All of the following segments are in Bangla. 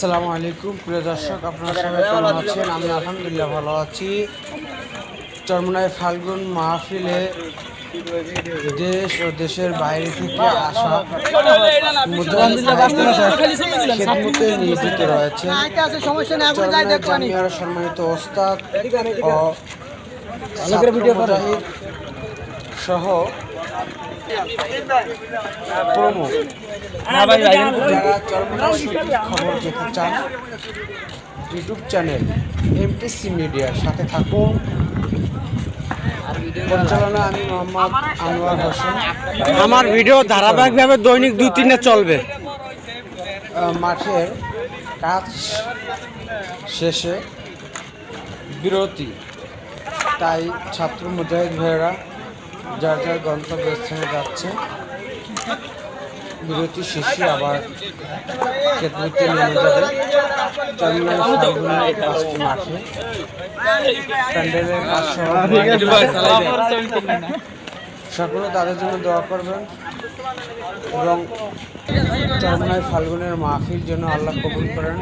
আসসালামু আলাইকুম প্রিয় দর্শক আপনারা সবাই কেমন আছেন? আমি আলহামদুলিল্লাহ। ভালো আছি। চরমনায় ফাল্গুন মাহফিলে দেশ ও দেশের বাইরে থেকে আসা নিয়োজিত জামিয়ার সম্মানিত ওস্তাদ ও যারা চরমনার সঠিক খবর পেতে চান ইউটিউব চ্যানেল এমটিসি মিডিয়ার সাথে থাকুন। পরিচালনা আমি মোহাম্মদ আনোয়ার হোসেন। আমার ভিডিও ধারাবাহিকভাবে দৈনিক দুই তিনে চলবে। মাঠের কাজ শেষে বিরতি। তাই ছাত্র মুজাহিদ ভাইয়েরা যার যার গন্তব্যস্থানে যাচ্ছে। বিরতি শেষে আবার খেতমতে নেমে যাবে। চন্দ্রনাথ পাঁচটি মাঠে। প্যান্ডেলের সকলে তাদের জন্য দোয়া করবেন এবং চরমনায় ফাল্গুনের মাহফিল যেন আল্লাহ কবুল করেন।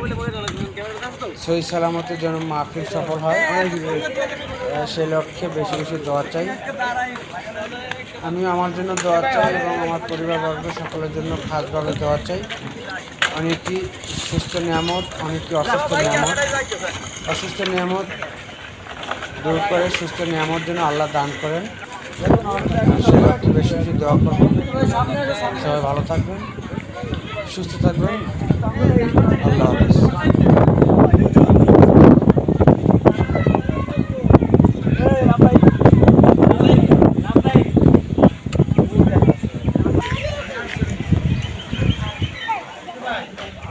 সই সালামতের যেন মাহফিল সফল হয়। আহ, সেই লক্ষ্যে বেশি বেশি দোয়া চাই। আমি আমার জন্য দোয়া চাই এবং আমার পরিবারবর্গ সকলের জন্য খাসভাবে দোয়া চাই। অনেকই সুস্থ নিয়ামত অনেকই অসুস্থ নিয়ামত। অসুস্থ নিয়ামত দূর করে সুস্থ নিয়ামত যেন আল্লাহ দান করেন। সে বেশি বেশি দোয়া করবেন সবাই ভালো থাকবেন সুস্থ থাকবেন। আল্লাহ হাফিজ। নাই